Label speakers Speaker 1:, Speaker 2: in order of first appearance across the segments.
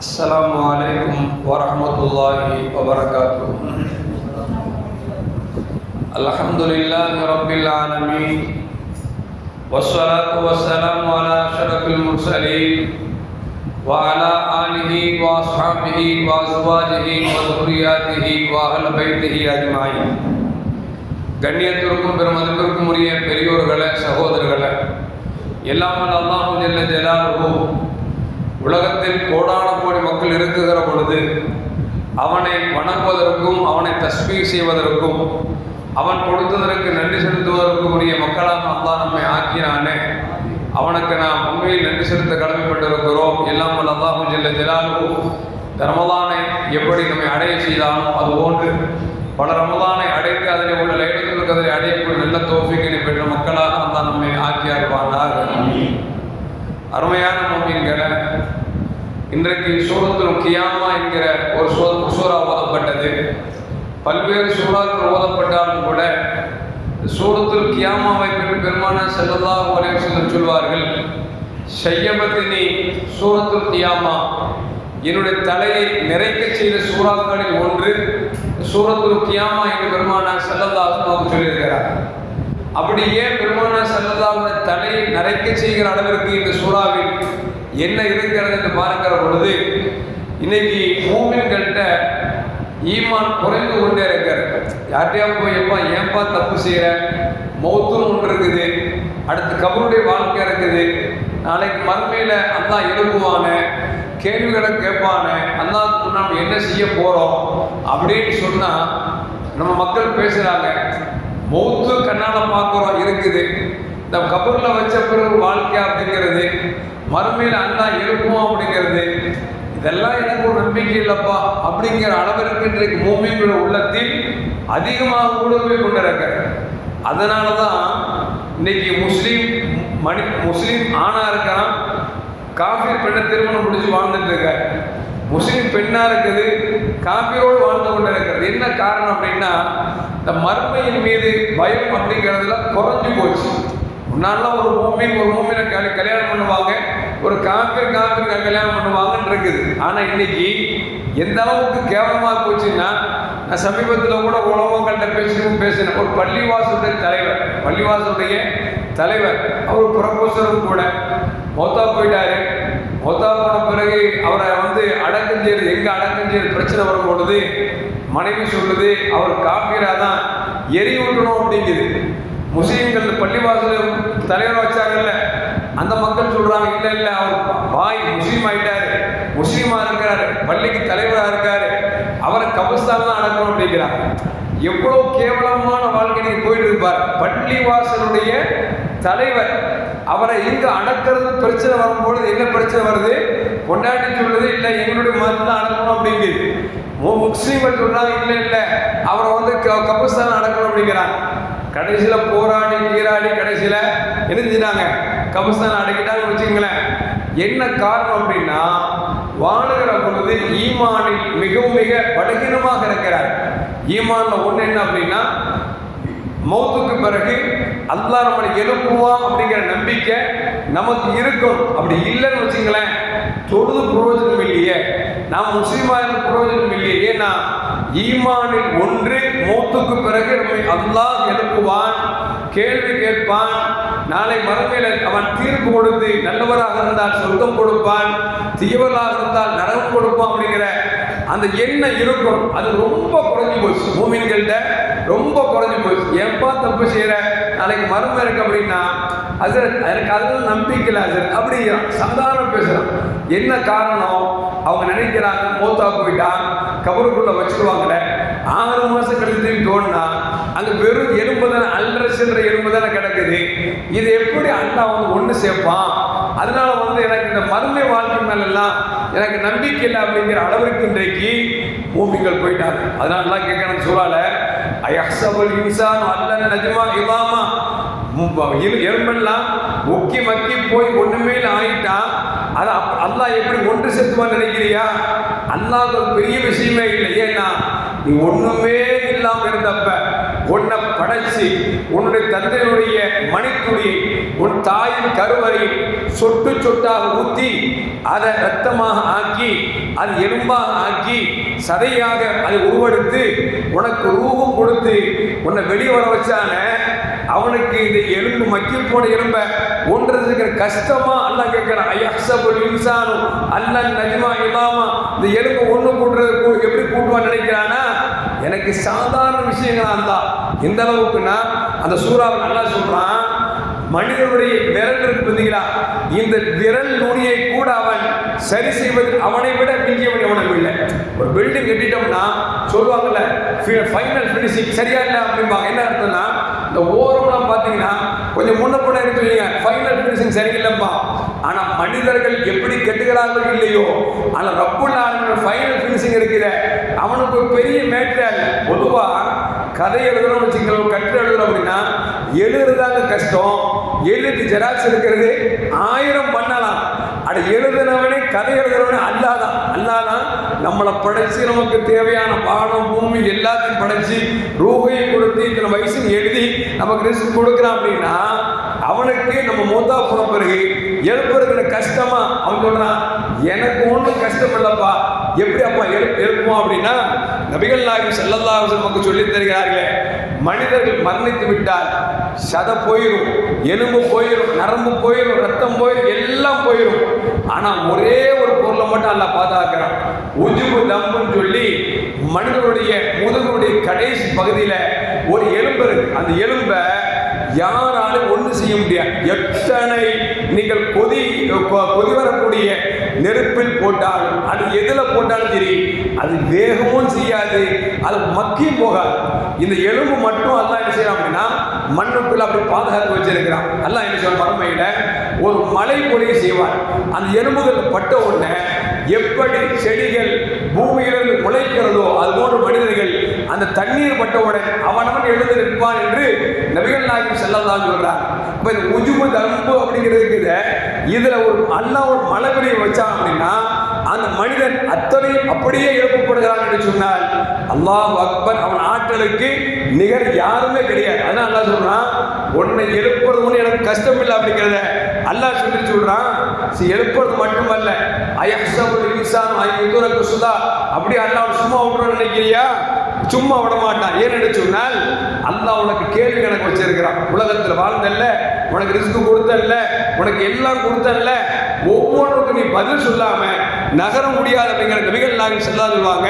Speaker 1: السلام عليكم ورحمة الله وبركاته الحمد لله رب العالمين والصلاة والسلام على أشرف المرسلين وعلى آله وأصحابه وأزواجه وذرياته وأهل بيته أجمعين கண்ணியத்திற்கும் பெருமதிப்பிற்கும் உரிய பெரியோர்களே சகோதரர்களே எல்லாமல் அல்லாஹு ஜல்ல ஜலாலுஹு உலகத்தில் கோடான கோடி மக்கள் இருக்குகிற பொழுது அவனை வணங்குவதற்கும் அவனை தஸ்மீ செய்வதற்கும் அவன் கொடுத்ததற்கு நன்றி செலுத்துவதற்கும் உரிய மக்களாக அல்லாஹ் நம்மை ஆக்கினானே. அவனுக்கு நாம் உண்மையில் நன்றி செலுத்த கடமைப்பட்டிருக்கிறோம். எல்லாம் வல்ல அல்லாஹு ஜல்ல ஜலாலுஹு ரமலானை எப்படி நம்மை அடைய செய்தானோ அதுபோன்று பல ரமலானை அடைந்து அதில் உள்ள லைலத்தில் கதிரை அடையக்கூடிய நல்ல தோஃபிக்கினை பெற்ற மக்களாக அல்லாஹ் நம்மை ஆக்கியாருவானாக. அருமையான மோமின்களை இன்றைக்கு சூரத்தில் கியாமா என்கிற ஒரு சூ சூறா ஓதப்பட்டது. பல்வேறு சூறாக்கள் ஓதப்பட்டாலும் கூட சூரத்துல் கியாமாவை பற்றி பெருமான செல்லல்லா ஒரே செல்லம் சொல்வார்கள் ஷையபத்தினி சூரத்துல் கியாமா. என்னுடைய தலையை நிறைக்க செய்த சூறாக்களில் ஒன்று சூரத்துல் கியாமா என்று பெருமானா செல்லல்லாஹும் அவங்க சொல்லியிருக்கிறார். அப்படி ஏன் பெருமானா செல்லல்லாவுடைய தலையை நிறைக்க செய்கிற அளவிற்கு இந்த சூறாவில் என்ன இருக்கிறது என்று பார்க்கிற பொழுது இன்னைக்கு மூமின்கள்கிட்ட ஈமான் குறைந்து கொண்டே இருக்கிறது. யார்கிட்டயா போய் எப்பா ஏன்பா தப்பு செய்கிற மௌத்தும் ஒன்று இருக்குது. அடுத்து கபருடைய வாழ்க்கை இருக்குது. நாளைக்கு மறுமையில் அல்லா எழுப்புவான கேள்விகளை கேட்பான அல்லாவுக்கு நம்ம என்ன செய்ய போகிறோம் அப்படின்னு சொன்னால் நம்ம மக்கள் பேசுகிறாங்க மௌத்து கண்ணால் பார்க்குறோம் இருக்குது. இந்த கபூரில் வச்ச பிறகு வாழ்க்கை அப்படிங்கிறது மறுமையில் அண்ணா எழுப்புவோம் அப்படிங்கிறது இதெல்லாம் எனக்கு ஒரு நம்பிக்கை இல்லைப்பா அப்படிங்கிற அளவிற்கு இன்றைக்கு மூமியோட உள்ளத்தில் அதிகமாக ஊடுருவி கொண்டிருக்க. அதனால தான் இன்னைக்கு முஸ்லீம் மணி முஸ்லீம் ஆணாக இருக்கிறான் காஃபி பெண்ணை திருமணம் முடிச்சு வாழ்ந்துட்டு இருக்க. முஸ்லீம் பெண்ணாக இருக்குது காஃபியோடு வாழ்ந்து கொண்டு இருக்கிறது என்ன காரணம் அப்படின்னா இந்த மர்மையின் மீது பயம் அப்படிங்கிறதுல குறைஞ்சு போச்சு. முன்னாடிலாம் ஒரு மூமின் ஒரு மூமினை கல் கல்யாணம் பண்ணுவாங்க. ஒரு காஃபிர் காஃபிர் கல்யாணம் பண்ணுவாங்கன்னு இருக்குது. ஆனால் இன்னைக்கு எந்த அளவுக்கு கேவலமாக போச்சுன்னா நான் சமீபத்தில் கூட உலகங்கள்கிட்ட பேசிட்டு பேசினேன். ஒரு பள்ளிவாசலுடைய தலைவர் பள்ளிவாசலுடைய தலைவர் அவர் ப்ரொஃபஸரும் கூட மொத்தா போயிட்டாரு. மொத்தா போன பிறகு அவரை வந்து அடக்கம் செய்யறது எங்கே அடக்கம் செய்யறது பிரச்சனை வரும்பொழுது மனைவி சொல்லுது அவர் காப்பீராக தான் எரி விட்டணும் அப்படிங்குது. முஸ்லீம்கள் பள்ளிவாசல் தலைவர் வச்சாங்கல்ல அந்த மக்கள் சொல்றாங்க இல்ல இல்ல அவர் பாய் முஸ்லீம் ஆயிட்டாரு முஸ்லீமா இருக்கிறாரு பள்ளிக்கு தலைவராக இருக்காரு அவரை கபஸ்தான் தான் அடக்கணும் அப்படிங்கிறாங்க. எவ்வளவு கேவலமான வாழ்க்கை நீங்க போயிட்டு இருப்பார் பள்ளிவாசலுடைய தலைவர் அவரை எங்க அடக்கிறது பிரச்சனை வரும்பொழுது என்ன பிரச்சனை வருது? கொண்டாடி சொல்லுது இல்ல எங்களுடைய மதத்தை தான் அடக்கணும் அப்படிங்குது. முஸ்லீம்கள் சொல்றாங்க இல்ல இல்ல அவரை வந்து கபஸ்தான் அடக்கணும் அப்படிங்கிறாங்க. கடைசியில் போராடி நீராடி கடைசியில் என்ன செஞ்சிட்டாங்க கபஸ்தான் அடக்கிட்டாங்க வச்சுங்களேன் என்ன காரணம் அப்படின்னா வாழுகிற பொழுது ஈமானில் மிகவும் மிக பலகீனமாக இருக்கிறார். ஈமான்ல ஒன்று என்ன அப்படின்னா மௌத்துக்கு பிறகு அல்லா நம்மளை எழுப்புவான் அப்படிங்கிற நம்பிக்கை நமக்கு இருக்கும். அப்படி இல்லைன்னு வச்சுங்களேன் தொழுது பிரயோஜனம் இல்லையே. நாம் முஸ்லீமாக இருந்த பிரயோஜனம் இல்லையே. ஏன்னா ஈமானில் ஒன்று மூத்துக்கு பிறகு நம்மை அல்லாஹ் எழுப்புவான் கேள்வி கேட்பான். நாளை மறுமையில் அவன் தீர்ப்பு கொடுத்து நல்லவராக இருந்தால் சொர்க்கம் கொடுப்பான் தீவராக இருந்தால் நரகம் கொடுப்பான் அப்படிங்கிற அந்த எண்ணம் இருக்கும். அது ரொம்ப குறைஞ்சி போச்சு. மூமின்கள்ட்ட ரொம்ப குறைஞ்சி போச்சு. எப்பா தப்பு செய்யற நாளைக்கு மருமை இருக்கு அப்படின்னா அது எனக்கு அதில் நம்பிக்கை அது அப்படிங்கிறான் சாதாரண பேசுகிறான் என்ன காரணம்? அவங்க நினைக்கிறாங்க மூத்தா போயிட்டான் கபருக்குள்ள வச்சுருவாங்களே ஆறு மாசம் கழித்து தோணுனா அந்த வெறும் எலும்பு தானே அல்ரஸ்ன்ற எலும்பு தானே கிடக்குது. இது எப்படி அண்ணா வந்து ஒன்று சேர்ப்பான்? அதனால வந்து எனக்கு இந்த மருமை வாழ்க்கை மேலெல்லாம் எனக்கு நம்பிக்கை இல்லை அப்படிங்கிற அளவிற்கு இன்றைக்கு பூமிகள் போயிட்டாங்க. அதனாலலாம் கேட்கணும் சூழல அயஹ்சபுல் இன்சான் அல்ல நஜ்மா இமாமா. எலும்பெல்லாம் முக்கி மக்கி போய் ஒண்ணுமே ஆயிட்டா அது அல்லாஹ் எப்படி ஒன்று செத்துவான்னு நினைக்கிறியா? அல்லாஹ் ஒரு பெரிய விஷயமே இல்லை. ஏன்னா நீ ஒண்ணுமே இல்லாமல் இருந்தப்ப உன்னை படைச்சி உன்னுடைய தந்தையினுடைய மணித்துளியை உன் தாயின் கருவறை சொட்டு சொட்டாக ஊற்றி அதை ரத்தமாக ஆக்கி அது எலும்பாக ஆக்கி சதையாக அதை உருவெடுத்து உனக்கு ரூபம் கொடுத்து உன்னை வெளியே வர வச்சான அவனுக்கு இந்த எலும்பு மக்கி போன எலும்ப ஒன்றதுக்கு கஷ்டமா அல்ல கேட்கிறான். ஐயசபுல் இன்சானும் அல்ல நஜ்மா இல்லாம இந்த எலும்பு ஒண்ணு கூட்டுறது எப்படி கூட்டுவான்னு நினைக்கிறானா? எனக்கு சாதாரண விஷயங்களா இருந்தா. இந்த அளவுக்குன்னா அந்த சூறாவை நல்லா சொல்றான். மனிதனுடைய விரல் இருக்கு பார்த்தீங்களா? இந்த விரல் நுனியை கூட அவன் சரி செய்வது அவனை விட மிஞ்சியவன் எவனும் இல்லை. ஒரு பில்டிங் கட்டிட்டோம்னா சொல்லுவாங்கல்ல ஃபைனல் ஃபினிஷிங் சரியா இல்லை அப்படிம்பாங்க. என்ன அர்த்தம்னா இந்த ஓரம்லாம் பார்த்தீங்கன்னா கொஞ்சம் முன்ன கூட இருக்குவீங்க ஃபைனல் ஃபினிஷிங் சரியில்லைப்பா ஆனால் மனிதர்கள் எப்படி கெட்டுகிறார்கள் இல்லையோ ஆனால் ரப்புள்ள ஆலமீன் ஃபைனல் ஃபினிஷிங் இருக்கிற அவனுக்கு ஒரு பெரிய மேட்டர் பொதுவாக கதை எழுதுறோம் வச்சுக்கலாம் கட்டு எழுதுறோம் அப்படின்னா எழுதுறதாங்க கஷ்டம். எழுதி ஜெராக்ஸ் இருக்கிறது ஆயிரம் பண்ண அட எழுதுனவனே கதை எழுதுறவனே அல்லாதான் அல்லாதான் நம்மளை படைச்சு நமக்கு தேவையான பாடம் பூமி எல்லாத்தையும் படைச்சு ரூபாயை கொடுத்து இத்தனை வயசு எழுதி நமக்கு ரிஸ்க் கொடுக்குறான் அப்படின்னா அவனுக்கு நம்ம மூத்தா போன பிறகு எழுப்புறதுல கஷ்டமா? அவன் சொல்றான் எனக்கு ஒன்றும் கஷ்டம் இல்லப்பா. எப்படி அப்பா எழு எழுப்புவோம் அப்படின்னா நபிகள் நாயகம் ஸல்லல்லாஹு நமக்கு சொல்லித் தருகிறார்களே மனிதர்கள் மரணித்து விட்டால் சத போயிடும் எலும்பு போயிடும் நரம்பு போயிடும் ரத்தம் போயிடும் எல்லாம் போயிடும் ஆனா ஒரே ஒரு பொருளை மட்டும் அல்ல பாதுகாக்கிறான். உஜுபு தம்புன்னு சொல்லி மனிதனுடைய முதுகுடைய கடைசி பகுதியில் ஒரு எலும்பு இருக்கு. அந்த எலும்பை யாராலும் செய்ய முடியாது. எத்தனை நீங்கள் கொதி கொதி வரக்கூடிய நெருப்பில் போட்டாலும் அது எதில் போட்டாலும் சரி அது வேகமும் செய்யாது அது மக்கியும் போகாது. இந்த எலும்பு மட்டும் அல்ல என்ன செய்யலாம் அப்படின்னா மண்ணுக்குள்ள அப்படி பாதுகாத்து வச்சிருக்கிறான். அல்ல என்ன சொல்ற மறுமையில ஒரு மலை பொழிய செய்வார் அந்த எலும்புகள் பட்ட உடனே எப்படி செடிகள் பூமியிலிருந்து முளைக்கிறதோ அது போன்ற மனிதர்கள் அந்த தண்ணீர் பட்டவுடன் அவனவன் எழுந்து நிற்பான் என்று நபிகள் நாயகம் செல்லலாம் சொல்றார். இப்போ இந்த உஜுபு தம்பு அப்படிங்கிறது இருக்குது. இதில் ஒரு அல்லாஹ் ஒரு மழை பெய்ய வச்சான் அப்படின்னா அந்த மனிதன் அத்தனையும் அப்படியே எழுப்பப்படுகிறான் என்று சொன்னால் அல்லாஹ் அக்பர் அவன் ஆற்றலுக்கு நிகர் யாருமே கிடையாது. அதான் அல்லாஹ் சொல்றான் உன்னை எழுப்புறது ஒன்று எனக்கு கஷ்டம் இல்லை அப்படிங்கிறத அல்லாஹ் சொல்லி சொல்றான். சரி, எழுப்புறது மட்டுமல்ல. அயக்ஷபுல் இன்சான் ஐயுதுரக்கு சுதா. அப்படி அல்லாஹ் சும்மா விட்டுறோம் நினைக்கிறியா? சும்மா விட மாட்டான் ஏன்னு சொன்னால் அல்லாஹ் உனக்கு கேள்வி கணக்கு வச்சிருக்கிறான். உலகத்தில் வாழ்ந்தல்ல உனக்கு ரிஸ்க் கொடுத்தல்ல உனக்கு எல்லாம் கொடுத்தல்ல ஒவ்வொன்றுக்கும் நீ பதில் சொல்லாம நகர முடியாது அப்படிங்கிற நபிகள் நாயகம் செல்லா சொல்லுவாங்க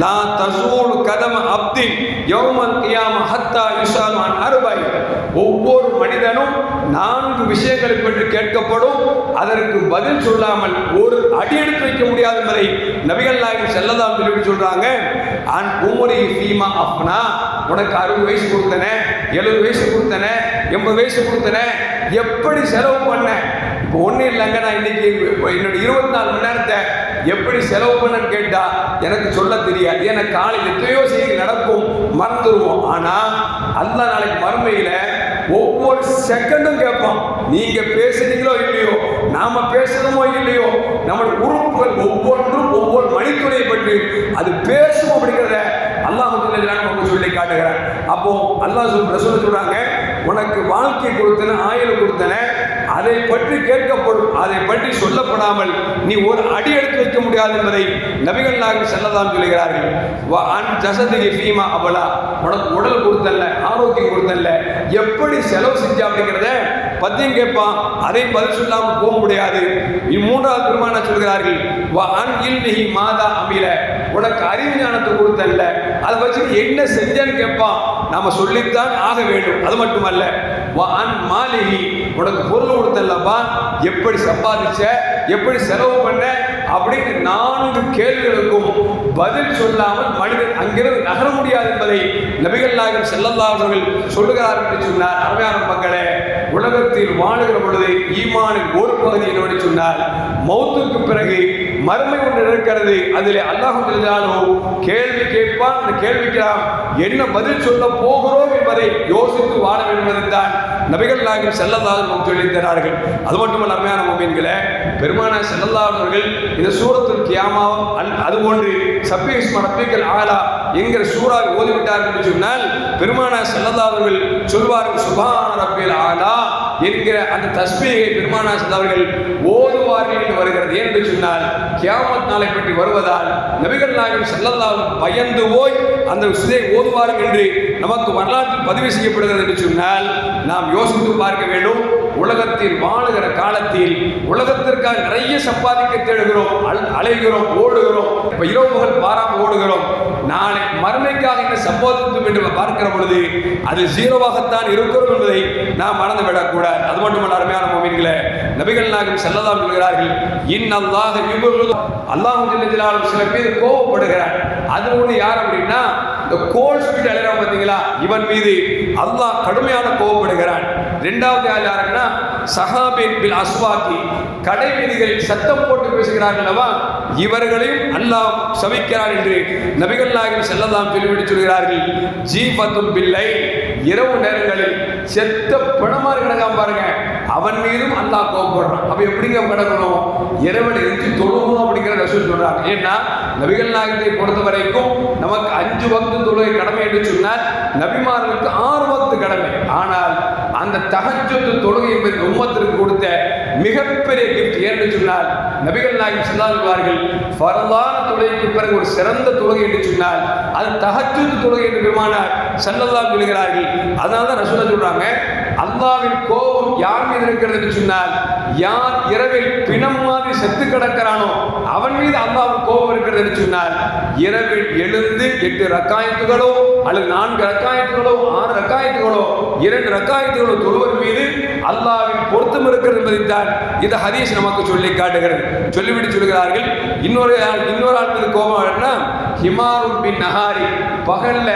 Speaker 1: லா தசூல் கதம் அப்தின் யௌமல் கியாம ஹத்தா யுசால் அருபாய் ஒவ்வொரு மனிதனும் நான்கு விஷயங்களை பற்றி கேட்கப்படும். அதற்கு பதில் சொல்லாமல் ஒரு அடி எடுத்து வைக்க முடியாத என்பதை நபிகள் நாயகம் செல்லதாம் சொல்லிட்டு சொல்றாங்க அன் உமரி ஃபீமா அப்னா உனக்கு அறுபது வயசு கொடுத்தன எழுபது வயசு கொடுத்தன எண்பது வயசு கொடுத்தன எப்படி செலவு பண்ண? இப்போ ஒன்றும் இல்லைங்க நான் இன்னைக்கு என்னோட இருபத்தி நாலு மணி நேரத்தை எப்படி செலவு பண்ணன்னு கேட்டால் எனக்கு சொல்ல தெரியாது. எனக்கு காலையில் எத்தனையோ செய்தி நடக்கும் மறந்துடுவோம் ஆனால் அல்லா நாளைக்கு மறுமையில் ஒவ்வொரு செகண்டும் கேட்போம் நீங்க பேசுறீங்களோ இல்லையோ நாம பேசணுமோ இல்லையோ நம்முடைய உறுப்புகள் ஒவ்வொன்றும் ஒவ்வொரு மணித்துறையை பற்றி அது பேசும் அப்படிங்கிறத அல்லாஹ் நமக்கு சொல்லி காட்டுகிறார். அப்போ அல்லாஹ் சொல் சொல்றாங்க உனக்கு வாழ்க்கை கொடுத்தன ஆயுள் கொடுத்தன அதை பற்றி கேட்கப்படும். அதை பற்றி சொல்லப்படாமல் நீ ஒரு அடி எடுத்து வைக்க முடியாது என்பதை நபிகள் நாயகம் செல்லதாம் சொல்லுகிறார்கள் அன் ஜசதிகி ஃபீமா அவளா உனக்கு உடல் கொடுத்தல்ல ஆரோக்கியம் கொடுத்தல்ல. எப்படி செலவு செஞ்சா அப்படிங்கிறத பத்தியும் கேட்பான். அதை பதில் சொல்லாமல் போக முடியாது. இம்மூன்றாவது பெருமான சொல்கிறார்கள் வா அன் இல்மிஹி மாதா அமில. உனக்கு அறிவு ஞானத்தை கொடுத்தல்ல. அதை வச்சு என்ன செஞ்சேன்னு கேட்பான். நாம சொல்லித்தான் ஆக வேண்டும். அது மட்டுமல்ல. வா அன் மாலிகி உனக்கு பொருள் கொடுத்தல்லப்பா எப்படி சம்பாதிச்ச எப்படி செலவு பண்ண அப்படின்னு நான்கு கேள்விகளுக்கும் பதில் சொல்லாமல் மனிதன் அங்கிருந்து நகர முடியாது என்பதை நபிகள் நாயகம் செல்லல்லா அவர்கள் சொல்லுகிறார்கள் என்று சொன்னார். அருமையான மக்களே உலகத்தில் வாழுகிற பொழுது ஈமானின் ஒரு பகுதி என்னவென்று சொன்னால் மௌத்துக்கு பிறகு மறுமை ஒன்று இருக்கிறது. அதில் அல்லாஹ் கேள்வி கேட்பான். அந்த கேள்விக்கு என்ன பதில் சொல்ல போகிறோம் என்பதை யோசித்து வாழ வேண்டும் தான் நபிகள் நாயகம் செல்லல்லாது நமக்கு சொல்லித்தரார்கள் அது மட்டுமல்ல அருமையான மோமீன்களே பெருமான செல்லல்லாதவர்கள் இந்த சூரத்தில் கியாமாவும் அல் அது போன்று சப்பீஸ் ரப்பிக்கல் ஆலா என்கிற சூறாவை ஓதிவிட்டார்கள் என்று சொன்னால் பெருமான செல்லல்லாதவர்கள் சொல்வார்கள் சுபான ரப்பியல் ஆலா என்கிற அந்த தஸ்மீகை பெருமானா செல்லவர்கள் ஓது என்று வருகிறது. ஏன் என்று சொன்னால் கியாமத் நாளை பற்றி வருவதால் நபிகள் நாயகம் செல்லல்லாவும் பயந்து போய் அந்த விஷயத்தை ஓதுவார்கள் என்று நமக்கு வரலாற்றில் பதிவு செய்யப்படுகிறது என்று சொன்னால் நாம் யோசித்து பார்க்க வேண்டும். உலகத்தில் வாழுகிற காலத்தில் உலகத்திற்காக நிறைய சம்பாதிக்க தேடுகிறோம் அல்- அலைகிறோம் ஓடுகிறோம். இப்ப இரவுகள் பாராமல் ஓடுகிறோம். நாளை மறுமைக்காக என்ன சம்பாதித்தோம் என்று பார்க்கிற பொழுது அது ஜீரோவாகத்தான் இருக்கிறோம் என்பதை நாம் மறந்து விடக்கூடாது அது மட்டுமல்ல அருமையான மோமீன்களே நபிகள் நாயகம் செல்லலாம் சொல்கிறார்கள் இன் அல்லாஹ் அல்லாஹ் ஜில்லஜிலாலும் சில பேர் கோபப்படுகிறார் அது ஒன்று யார் அப்படின்னா இந்த கோல் ஸ்பீட் அலைகிறான் பார்த்தீங்களா? இவன் மீது அல்லாஹ் கடுமையான கோபப்படுகிறான் ரெண்டாவது ஆள் யாருன்னா சஹாபின் பில் அஸ்வாக்கி கடை வீதிகளில் சத்தம் போட்டு பேசுகிறார்கள் அல்லவா? இவர்களையும் அல்லாஹ் சவிக்கிறார் என்று நபிகள் நாயகம் செல்லலாம் சொல்லிவிட்டு சொல்கிறார்கள் ஜீபத்தும் பிள்ளை இரவு நேரங்களில் செத்த பிணமாக கிடக்காம பாருங்க. அவன் மீதும் அல்லாஹ் கோபப்படுறான். அப்ப எப்படிங்க கிடக்கணும்? இரவில் இருந்து தொழுகணும் அப்படிங்கிற ரசூல் சொல்றாங்க ஏன்னா நபிகள் நாயகத்தை பொறுத்த வரைக்கும் நமக்கு அஞ்சு வக்து தொழுகை கடமை என்று சொன்னால் நபிமார்களுக்கு ஆறு பக்து கடமை. ஆனால் அந்த தகஜத்து தொழுகை என்பது உம்மத்திற்கு கொடுத்த மிகப்பெரிய கிஃப்ட் என்று சொன்னால் நபிகள் நாயகம் சொன்னார்கள் ஃபரலான தொழுகைக்கு பிறகு ஒரு சிறந்த தொழுகை என்று சொன்னால் அது தகஜத்து தொழுகை என்று பெருமானார் சல்லல்லாம் சொல்கிறார்கள். அதனால தான் ரசூலா சொல்றாங்க அல்லாவின் கோபம் யார் மீது இருக்கிறது என்று சொன்னால் யார் இரவில் பிணம் மாதிரி செத்து கிடக்கிறானோ அவன் மீது அல்லாவின் கோபம் இருக்கிறது என்று சொன்னால் இரவில் எழுந்து எட்டு ரக்காயத்துகளோ அல்லது நான்கு ரக்காயத்துகளோ ஆறு ரக்காயத்துகளோ இரண்டு ரக்காயத்துகளோ தொழுவர் மீது அல்லாவின் பொருத்தம் இருக்கிறது என்பதைத்தான் இந்த ஹதீஸ் நமக்கு சொல்லி காட்டுகிறது. சொல்லிவிட்டு சொல்கிறார்கள் இன்னொரு ஆள் இன்னொரு ஆள் மீது கோபம் என்ன ஹிமாரும் பின் நஹாரி. பகல்ல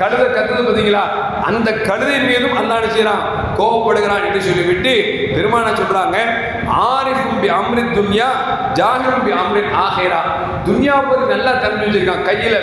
Speaker 1: கழுத கத்துது பார்த்தீங்களா? அந்த கழுதை மீதும் அல்லாஹ் செய்யறான் கோபப்படுகிறான் என்று சொல்லிவிட்டு பெருமான சொல்றாங்க ஆரிஃபும் பி அம்ரித் துன்யா ஜாகிரும் பி அம்ரித் ஆஹிரா. துன்யா பத்தி நல்லா தெரிஞ்சு வச்சிருக்கான். கையில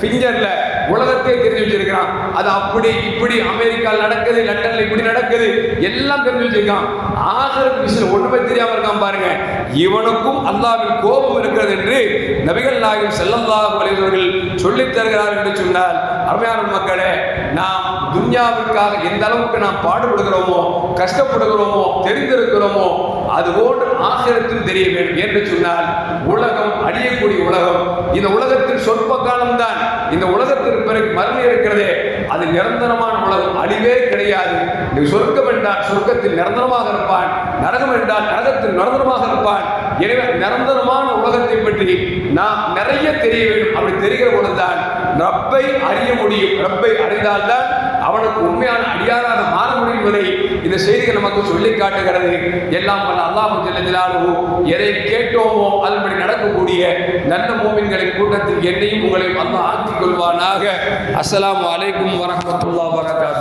Speaker 1: ஃபிங்கர்ல உலகத்தை தெரிஞ்சு வச்சிருக்கிறான். அது அப்படி இப்படி அமெரிக்காவில் நடக்குது லண்டன்ல இப்படி நடக்குது எல்லாம் தெரிஞ்சு வச்சிருக்கான். ஆகர் விஷயம் ஒண்ணுமே தெரியாம இருக்கான் பாருங்க. இவனுக்கும் அல்லாவின் கோபம் இருக்கிறது என்று நபிகள் நாயகம் செல்லல்லாஹு அலைஹி சொல்லித் தருகிறார்கள் என்று சொன்னால் அருமையான மக்களே நாம் துன்யாவிற்காக எந்த அளவுக்கு நாம் பாடுபடுகிறோமோ கஷ்டப்படுகிறோமோ தெரிந்திருக்கிறோமோ அது போன்று ஆசிரியத்தில் தெரிய வேண்டும். என்று சொன்னால் உலகம் அழியக்கூடிய உலகம். இந்த உலகத்தில் சொற்ப காலம்தான். இந்த உலகத்திற்கு பிறகு மரணம் இருக்கிறதே. அது நிரந்தரமான உலகம். அழிவே கிடையாது. நீ சொர்க்கம் என்றால் சொர்க்கத்தில் நிரந்தரமாக இருப்பான். நரகம் என்றால் நரகத்தில் நிரந்தரமாக இருப்பான். எனவே நிரந்தரமான உலகத்தை பற்றி நாம் நிறைய தெரிய வேண்டும். அப்படி தெரிகிற பொழுதுதான் ரப்பை அறிய முடியும். ரப்பை அறிந்தால்தான் அவனுக்கு உண்மையான அடியாராக மாற முடியும் என்பதை இந்த செய்திகள் நமக்கு சொல்லி காட்டுகிறது. எல்லாம் வல்ல அல்லாஹ் ஜல்லஜலாலுஹு எதை கேட்டோமோ அதன்படி நடக்கக்கூடிய நல்ல மோமின்களின் கூட்டத்தில் என்னையும் உங்களையும் அல்லாஹ் ஆக்கிக் கொள்வானாக. அஸ்லாம் வலைக்கும் வரமத்துல்லா வபரகாத்துஹு